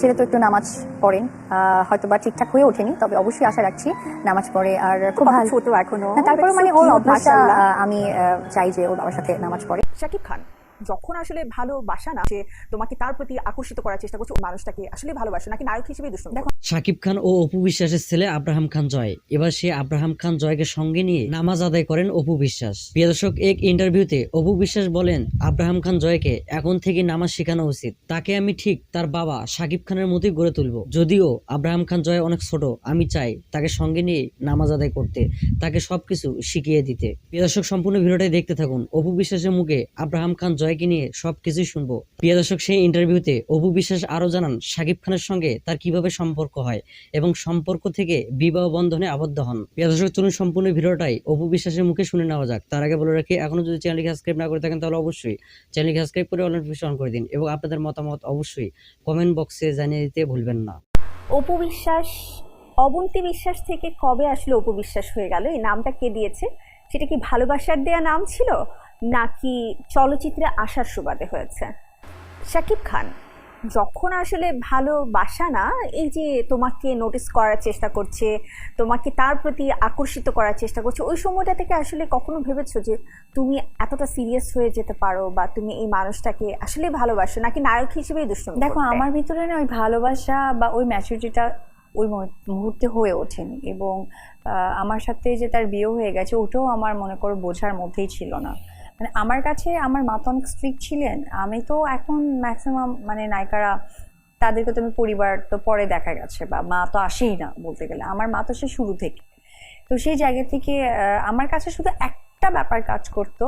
ছেলে তো একটু নামাজ পড়েন। হয়তো বা ঠিকঠাক হয়ে ওঠেনি তবে অবশ্যই আশা রাখছি নামাজ পড়ে আর খুব ভালো। ছোট এখনও। তারপরে মানে ওর অভ্যাসটা আমি আহ, চাই যে ওর বাবার সাথে নামাজ পড়ে। শাকিব খান যখন আসলে ভালোবাসা না যে তোমাকে তার প্রতি আকর্ষিত করার চেষ্টা করছ মানুষটাকে আসলে ভালোবাসো নাকি নায়ক হিসেবে দুষ্ট দেখো শাকিব খান ও অপু বিশ্বাসের ছেলে আব্রাহাম খান জয়। এবার সে আব্রাহাম খান জয়কে সঙ্গে নিয়ে নামাজ আদায় করেন অপু বিশ্বাস। প্রিয় দর্শক, এক ইন্টারভিউতে অপু বিশ্বাস বলেন, আব্রাহাম খান জয়কে এখন থেকে নামাজ শেখানো উচিত। তাকে আমি ঠিক তার বাবা শাকিব খানের মতোই গড়ে তুলব। যদিও আব্রাহাম খান জয় অনেক ছোট, আমি চাই তাকে সঙ্গে নিয়ে নামাজ আদায় করতে, তাকে সবকিছু শিখিয়ে দিতে। প্রিয় দর্শক, সম্পূর্ণ ভিডিওটাই দেখতে থাকুন অপু বিশ্বাসের মুখে আব্রাহাম খান জয়কে নিয়ে সবকিছুই শুনব। প্রিয় দর্শক, সেই ইন্টারভিউতে অপু বিশ্বাস আরও জানান শাকিব খানের সঙ্গে তার কীভাবে সম্পর্ক হয় এবং সম্পর্ক থেকে বিবাহ বন্ধনে আবদ্ধ হন। দর্শক, চলুন সম্পূর্ণ ভিডিওটাই অপু বিশ্বাসের মুখে শুনে নেওয়া যাক। তার আগে বলে রাখি, এখনও যদি চ্যানেলটি সাবস্ক্রাইব না করে থাকেন তাহলে অবশ্যই চ্যানেলটি সাবস্ক্রাইব করে অল নোটিফিকেশন করে দিন এবং আপনাদের মতামত অবশ্যই কমেন্ট বক্সে জানিয়ে দিতে ভুলবেন না। অপু বিশ্বাস অবন্তী বিশ্বাস থেকে কবে আসলে অপু বিশ্বাস হয়ে গেল? এই নামটা কে দিয়েছে? সেটা কি ভালোবাসার দেয়া নাম ছিল? নাকি চলচ্চিত্রে আসার সুবাদে হয়েছে? শাকিব খান। যখন আসলে ভালোবাসা না এই যে তোমাকে নোটিস করার চেষ্টা করছে তোমাকে তার প্রতি আকর্ষিত করার চেষ্টা করছে ওই সময়টা থেকে আসলে কখনো ভেবেছো যে তুমি এতটা সিরিয়াস হয়ে যেতে পারো বা তুমি এই মানুষটাকে আসলে ভালোবাসো? নাকি নায়ক হিসেবেই দুষ্টমি দেখো আমার ভিতরে না ওই ভালোবাসা বা ওই ম্যাচুরিটিটা ওই মুহূর্তে হয়ে ওঠেনি এবং আমার সাথে যে তার বিয়ে হয়ে গেছে ওটাও আমার মনে করো বোঝার মধ্যেই ছিল না। মানে আমার কাছে আমার মা তো অনেক স্ট্রিক্ট ছিলেন, আমি তো এখন ম্যাক্সিমাম মানে নায়িকারা, তাদেরকে তো আমি পরিবার তো পরে দেখা গেছে বা মা তো আসেই না বলতে গেলে। আমার মা তো সে শুরু থেকে। তো সেই জায়গা থেকে আমার কাছে শুধু একটা ব্যাপার কাজ করতো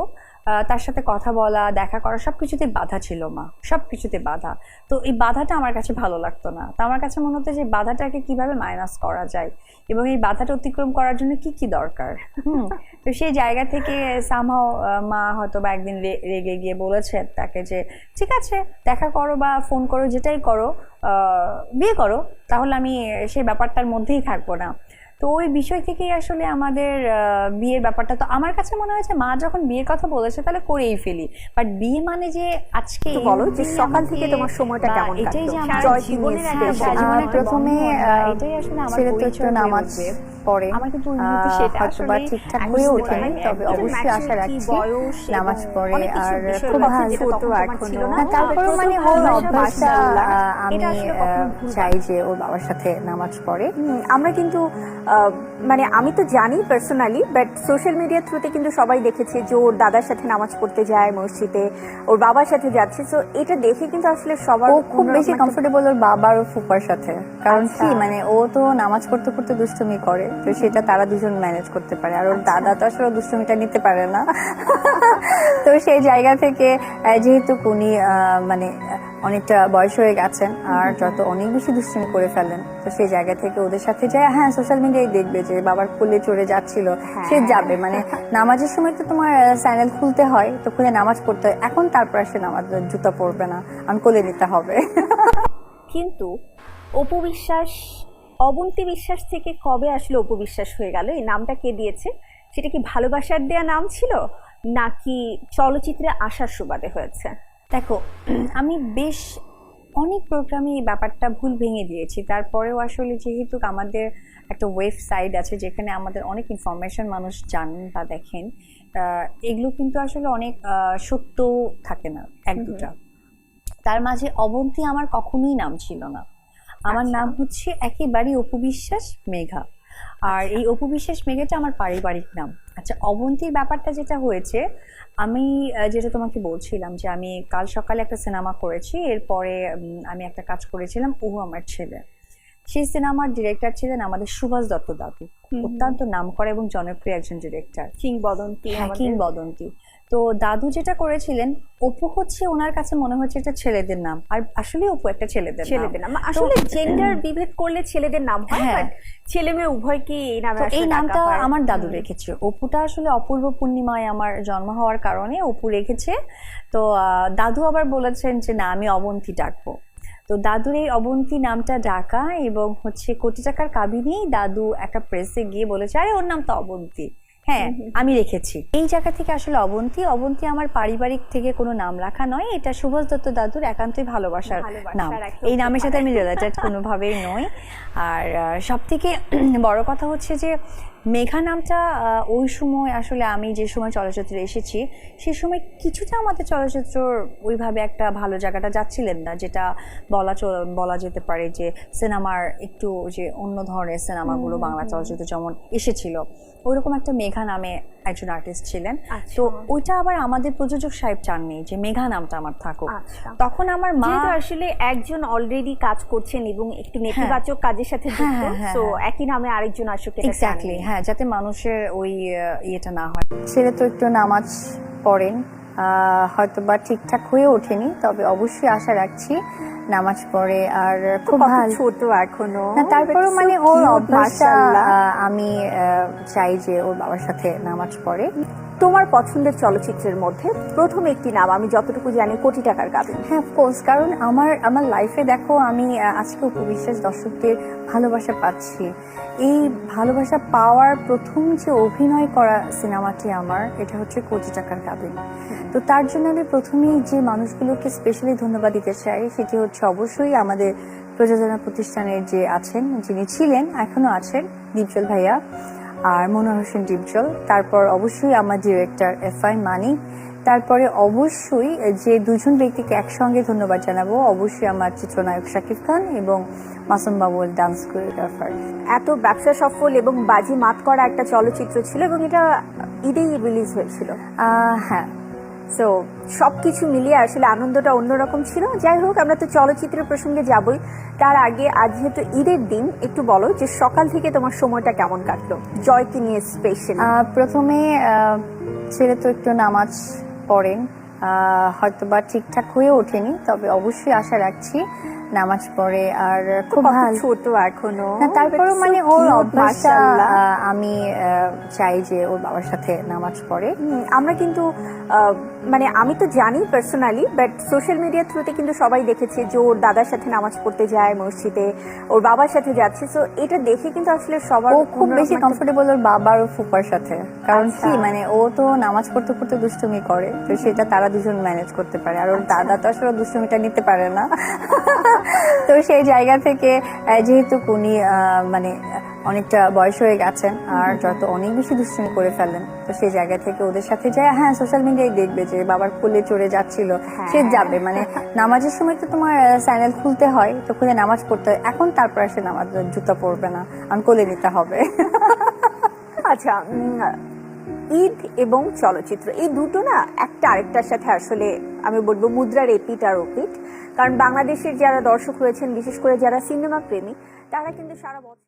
তার সাথে কথা বলা, দেখা করা সব কিছুতে বাধা ছিল মা। সব কিছুতে বাধা। তো এই বাধাটা আমার কাছে ভালো লাগতো না। তো আমার কাছে মনে হতো যে বাধাটাকে কীভাবে মাইনাস করা যায় এবং এই বাধাটা অতিক্রম করার জন্য কি কি দরকার? হুম। তো সেই জায়গা থেকে সামহাও মা হয়তো বা একদিন রেগে গিয়ে বলেছে তাকে যে, ঠিক আছে, দেখা করো বা ফোন করো, যেটাই করো বিয়ে করো, তাহলে আমি সেই ব্যাপারটার মধ্যেই থাকব না। তো ওই বিষয় থেকেই আসলে আমাদের বিয়ের ব্যাপারটা। তো আমার কাছে মনে হয়েছে মা যখন বিয়ের কথা বলেছে তাহলে করেই ফেলি। বাট বিয়ে মানে যে আজকে বলো যে সকাল থেকে তোমার সময়টা কেমন এটাই যে আমার জীবনের একটা প্রথমে, এটাই আসলে আমার পরিচয় নামাজ। পড়ে। আমার কিন্তু হয়তো বা ঠিকঠাক হয়ে ওঠেনি, তবে অবশ্যই আশা রাখছি নামাজ পড়ে আর খুব ভালো এখনও। না। না, তারপরে মানে ওর অভ্যাসটা আমি চাই যে ওর বাবার সাথে নামাজ পড়ে। আমরা কিন্তু মানে আমি তো জানি পার্সোনালি বাট সোশ্যাল মিডিয়ার থ্রুতে কিন্তু সবাই দেখেছে যে ওর দাদার সাথে নামাজ পড়তে যায় মসজিদে ওর বাবার সাথে যাচ্ছে। তো এটা দেখে কিন্তু আসলে সবার ও খুব বেশি কমফোর্টেবল ওর বাবা আর ওর ফুপার সাথে। কারণ আচ্ছা। কি মানে ও তো নামাজ পড়তে পড়তে দুষ্টুমি করে তো সেটা তারা দুজন ম্যানেজ করতে পারে। আর ওর দাদা তো আসলে দুষ্টুমিটা নিতে পারে না। তো সেই জায়গা থেকে যেহেতু উনি মানে অনেকটা বয়স হয়ে গেছেন আর যত অনেক বেশি দুষ্টুমি করে ফেলেন তো সেই জায়গা থেকে ওদের সাথে যায় হ্যাঁ সোশ্যাল মিডিয়ায় দেখবে যে বাবার কোলে চড়ে যাচ্ছিল সে যাবে। মানে নামাজের সময় তো তোমার স্যান্ডেল খুলতে হয় তো খুলে নামাজ পড়তে হয়। এখন তারপর সে নামাজ জুতা পরবে না। আমি কোলে নিতে হবে। কিন্তু অপু বিশ্বাস অবন্তী বিশ্বাস থেকে কবে আসলে অপু বিশ্বাস হয়ে গেল? এই নামটা কে দিয়েছে? সেটা কি ভালোবাসার দেয়া নাম ছিল? নাকি চলচ্চিত্রে আসার সুবাদে হয়েছে? দেখো আমি বেশ অনেক প্রোগ্রামে এই ব্যাপারটা ভুল ভেঙে দিয়েছি। তারপরেও আসলে যেহেতু আমাদের একটা ওয়েবসাইট আছে যেখানে আমাদের অনেক ইনফরমেশন মানুষ জানেন বা দেখেন এগুলো কিন্তু আসলে অনেক সত্য থাকে না এক দুটা। তার মাঝে অবন্তী আমার কখনোই নাম ছিল না। আমার আচ্ছা। নাম হচ্ছে একেবারেই অপু বিশ্বাস মেঘা। আর এই অপু বিশ্বাস মেঘাটা আমার পারিবারিক নাম। আচ্ছা অবন্তীর ব্যাপারটা যেটা হয়েছে আমি যেটা তোমাকে বলছিলাম যে আমি কাল সকালে একটা সিনেমা করেছি এরপরে আমি একটা কাজ করেছিলাম ও আমার ছেলে। সেই সিনেমার ডিরেক্টর ছিলেন আমাদের সুভাষ দত্ত দাদু অত্যন্ত নাম করা এবং জনপ্রিয় একজন ডিরেক্টর। কিংবদন্তি হ্যাঁ। কিংবদন্তি। তো দাদু যেটা করেছিলেন অপু হচ্ছে ওনার কাছে মনে হচ্ছে একটা ছেলেদের নাম। আর আসলে অপু একটা ছেলেদের ছেলেদের নাম। আসলে জেন্ডার বিভেদ করলে ছেলেদের নাম হয় হ্যাঁ। বাট ছেলে মেয়ে উভয়কে এই নামে এই নামটা আমার দাদু রেখেছে। অপুটা আসলে অপূর্ব পূর্ণিমায় আমার জন্ম হওয়ার কারণে অপু রেখেছে। তো দাদু আবার বলেছেন যে না আমি অবন্তী ডাকবো। তো দাদুর এই অবন্তী নামটা ডাকা এবং হচ্ছে কোটি টাকার কাবিনেই দাদু একটা প্রেসে গিয়ে বলেছে আরে ওর নাম তো অবন্তী। হ্যাঁ আমি রেখেছি। এই জায়গা থেকে আসলে অবন্তী। অবন্তি আমার পারিবারিক থেকে কোনো নাম রাখা নয়। এটা সুভাষ দত্ত দাদুর একান্তই ভালোবাসার নাম। এই নামের সাথে আমি। রিলেটেড কোনোভাবেই নই। আর সব থেকে বড় কথা হচ্ছে যে মেঘা নামটা ওই সময় আসলে আমি যে সময় চলচ্চিত্রে এসেছি সে সময় কিছুটা আমাদের চলচ্চিত্র ওইভাবে একটা ভালো জায়গাটা যাচ্ছিলেন না। যেটা বলা চ- বলা যেতে পারে যে সিনেমার একটু যে অন্য ধরনের সিনেমাগুলো বাংলা চলচ্চিত্র যেমন এসেছিল ওইরকম একটা মেঘা নামে একজন আর্টিস্ট ছিলেন। আচ্ছা। তো ওইটা আবার আমাদের প্রযোজক সাহেব চাননি যে মেঘা নামটা আমার থাকুক। আচ্ছা। তখন আমার মা আসলে একজন অলরেডি কাজ করছেন এবং একটি নেতিবাচক কাজের সাথে হ্যাঁ, যুক্ত হ্যাঁ, হ্যাঁ, তো হ্যাঁ। একই নামে আরেকজন আসুক এক্স্যাক্টলি হ্যাঁ যাতে মানুষের ওই ইয়েটা না হয়। ছেলে তো একটু নামাজ পড়েন আহ, হয়তো বা ঠিকঠাক হয়ে ওঠেনি তবে অবশ্যই আশা রাখছি নামাজ পড়ে আর খুব ভালো। ছোট এখনও? না তারপরেও মানে ওর অভ্যাস অভ্যাসটা আমি আহ, চাই যে ওর বাবার সাথে নামাজ পড়ে। তোমার পছন্দের চলচ্চিত্রের মধ্যে প্রথম একটি নাম, আমি যতটুকু জানি কোটি টাকার গাবিন হ্যাঁ অফকোর্স কারণ আমার আমার লাইফে দেখো, আমি আজকে উপবিশ্বাস দর্শকদের ভালোবাসা পাচ্ছি। এই ভালোবাসা পাওয়ার প্রথম যে অভিনয় করা সিনেমাটি আমার, এটা হচ্ছে কোটি টাকার গাবিন তো তার জন্য আমি প্রথমেই যে মানুষগুলোকে স্পেশালি ধন্যবাদ দিতে চাই, সেটি হচ্ছে অবশ্যই আমাদের প্রযোজনা প্রতিষ্ঠানের যে আছেন, যিনি ছিলেন, এখনও আছেন, দীপজল ভাইয়া। আর মনোহর হোসেন ডিপজল তারপর অবশ্যই আমার ডিরেক্টর এফ আই মানি তারপরে অবশ্যই যে দুজন ব্যক্তিকে একসঙ্গে ধন্যবাদ জানাব অবশ্যই আমার চিত্রনায়ক শাকিব খান এবং মাসুম বাবুল ডান্স কোরিওগ্রাফার এত ব্যবসা সফল এবং বাজি মাত করা একটা চলচ্চিত্র ছিল এবং এটা ঈদেই রিলিজ হয়েছিল। হ্যাঁ। সো সব কিছু মিলিয়ে আসলে আনন্দটা অন্যরকম ছিল। যাই হোক, আমরা তো চলচ্চিত্র প্রসঙ্গে যাবই। তার আগে, আজ যেহেতু ঈদের দিন, একটু বলো যে সকাল থেকে তোমার সময়টা কেমন কাটলো? জয়কে নিয়ে স্পেশাল প্রথমে ছেলে তো একটু নামাজ পড়েন। হয়তো বা ঠিকঠাক হয়ে ওঠেনি, তবে অবশ্যই আশা রাখছি। নামাজ পড়ে আর খুব ভালো ছোট এখনও। না তারপরেও মানে ওর অভ্যাসটা আমি চাই যে ওর বাবার সাথে নামাজ পড়ে। আমরা কিন্তু মানে আমি তো জানি পার্সোনালি বাট সোশ্যাল মিডিয়ার থ্রুতে কিন্তু সবাই দেখেছে যে ওর দাদার সাথে নামাজ পড়তে যায় মসজিদে ওর বাবার সাথে যাচ্ছে। তো এটা দেখে কিন্তু আসলে সবার খুব বেশি কমফোর্টেবল ওর বাবার ও ফুপার সাথে। কারণ কি আচ্ছা। মানে ও তো নামাজ পড়তে পড়তে দুষ্টুমি করে। তো সেটা তারা দুজন ম্যানেজ করতে পারে। আর ওর আচ্ছা। দাদা তো আসলে দুষ্টুমিটা নিতে পারে না। তো সেই জায়গা থেকে যেহেতু উনি মানে অনেকটা বয়স হয়ে গেছেন আর যত অনেক বেশি দুষ্টুমি করে ফেলেন তো সেই জায়গা থেকে ওদের সাথে যায় হ্যাঁ সোশ্যাল মিডিয়ায় দেখবে যে বাবার কোলে চড়ে যাচ্ছিল সে হ্যাঁ। যাবে। মানে নামাজের সময় তো তোমার স্যান্ডেল খুলতে হয় তো খুলে নামাজ পড়তে হয় এখন তারপর সে নামাজ জুতা পরবে না আমি কোলে নিতে হবে। আচ্ছা ঈদ এবং চলচ্চিত্র। এই দুটো না একটা আরেকটার সাথে আসলে আমি বলব মুদ্রার এপিট আর ওপিট কারণ বাংলাদেশের যারা দর্শক রয়েছেন, বিশেষ করে যারা সিনেমা প্রেমী, তারা কিন্তু সারা বছর